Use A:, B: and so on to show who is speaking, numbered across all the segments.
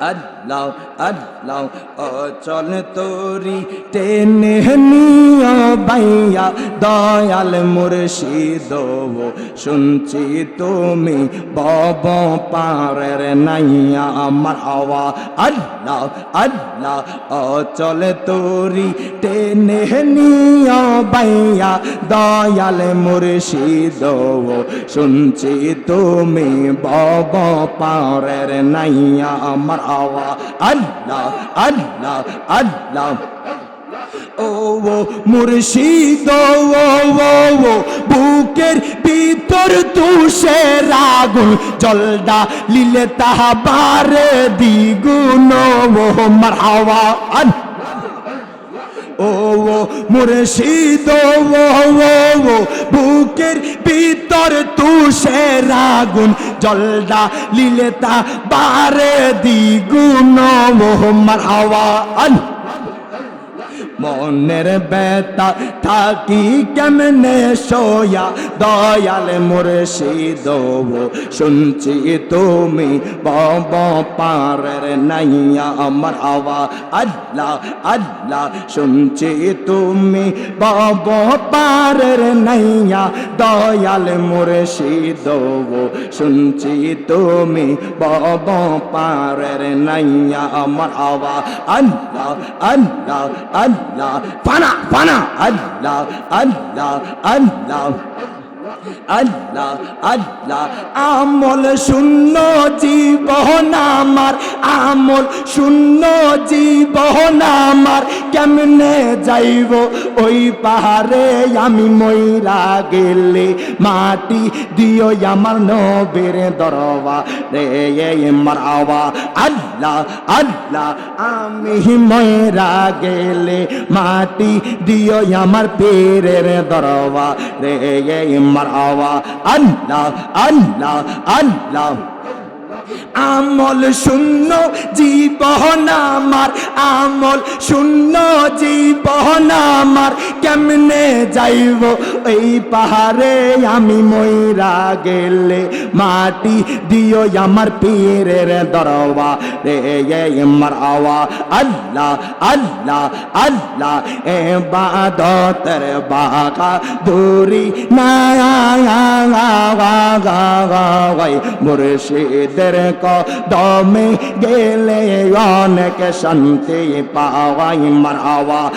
A: আল্লাহ আল্লাহ, অচল তোরি টেনে নিয় বাইয়া দয়াল মুর্শিদ শুনছি তুমি বব পারের নাইয়া আমার আওয়া আল্লাহ আল্লাহ, অচল তোরি টেনে নিয় বাইয়া দয়াল মুর্শিদ শুনছি তুমি বব পারের নাইয়া আমার আওয়া আল্লাহ আল্লাহ আল্লাহ ও মুর্শিদ ও বুকের ভিতর তুষে রাগুন, জলদা লিলে তাহা বারে দ্বিগুণ, ও মারহাওয়া ও মুর্শিদ বুকের ভিতর তুষের রাগুন জলদা লিলে বারে দিগুন মারহাওয়া আল্লাহ মনের বেতা থাকি কেমনে সোয়া? দয়াল মুর্শিদ শুনছি তুমি বব পারের নাইয়া, আমার আওয়া আল্লাহ আল্লাহ, শুনছি তুমি বব পারের নাইয়া। দয়াল মুর্শিদ শুনছি তুমি বব পারের নাইয়া, আমার আওয়া আল্লাহ আল্লাহ আল্লাহ। ফানা ফানা আল্লাহ আল্লাহ আল্লাহ আল্লাহ আল্লাহ। আমল শূন্য জীবন আমার আমল শূন্য জীবন কেমনে যাইব? ওই পাহাড়ে আমি ময়রা গেলে মাটি দিও আমার নবের দরবা রে মারাওয়া আল্লাহ আল্লাহ, আমি ময়রা গেলে মাটি দিও আমার পেরের দরবা রে মারাওয়া আল্লাহ আল্লাহ আল্লাহ। আমল শূন্য জীবন আমার আমল শূন্য জীবন আমার কেমনে যাইব? এই পাহাড়ে আমি ময়রা গেলে মাটি দিও আমার পীরের দরবা রে আমার আওয়া, আল্লাহ আল্লাহ আল্লাহ, এ বাদতের বাগা দূরি না মুর্শিদের কদমে গেলে অনেক শান্তি পাওয়াই মারাওয়া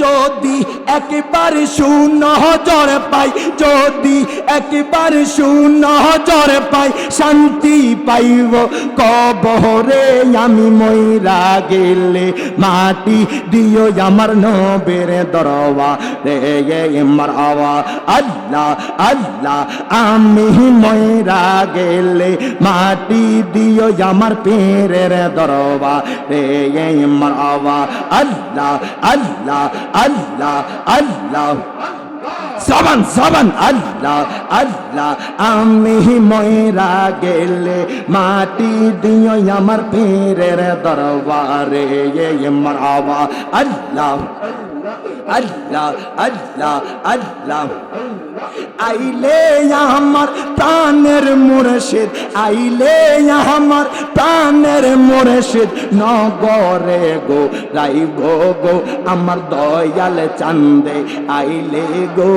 A: যদি একবার শূন্য জ্বর পাই, যদি একবার শূন্য জ্বর পাই, শান্তি পাইব। কবরে আমি ময়রা গেলে মাটি দিও আমার নবের দরবা রে আমার আওয়া। আল্লাহ আল্লাহ, আমি ময়রা গেলে মাটি দিও আমার পেরের দরবা রে আমার আওয়া। আল্লাহ আল্লাহ আল্লাহ আল্লাহ। সাবান সাবান আল্লাহ আল্লাহ। আমি ময়রা গেলে মাটি দিও আমার পীরের দরবারে মারাবা, আল্লাহ। আল্লাহ আল্লাহ আল্লাহ। আইলে আমার প্রাণের মুর্শিদ, আইলে আমার প্রাণের মুর্শিদ। নগরে গো, রাইব গো, আমার দয়াল চান্দে। আইলে গো,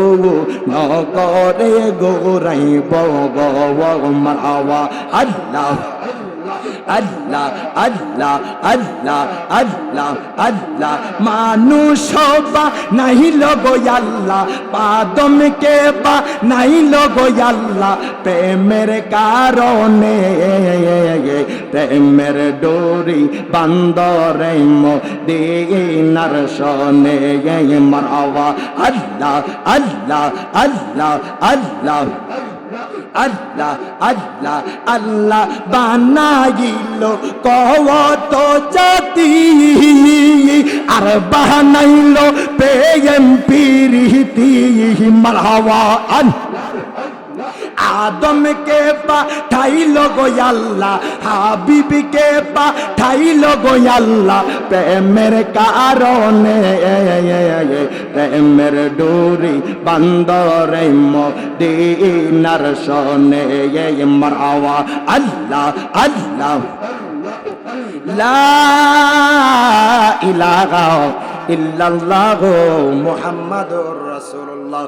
A: নগরে গো, রাইব গো, আমার আওয়া আল্লাহ আল্লাহ আল্লাহ আল্লাহ আল্লাহ আল্লাহ। মানুষ বা নাই লগো আল্লাহ পাদম কে বা নাই লগো আল্লাহ প্রেমের কারণে, প্রেমের ডোরি বান্দরে দিনার সনে মারাওয়া। আল্লাহ আল্লাহ আল্লাহ আল্লাহ। আল্লাহ আল্লাহ আল্লাহ বানাইল কত জাতি। আর বানাইল প্রেম পিরিতি মারহাওয়া আল্লাহ। আদমকে পাঠাইল গো আল্লাহ হাবিবকে পাঠাইল গো আল্লাহ প্রেমের কারণে প্রেমের ডোরি বান্দরে মদিনার সনে মারওয়া আল্লাহ আল্লাহ লা ইলাহা ইল্লাল্লাহু মুহাম্মাদুর রাসূলুল্লাহ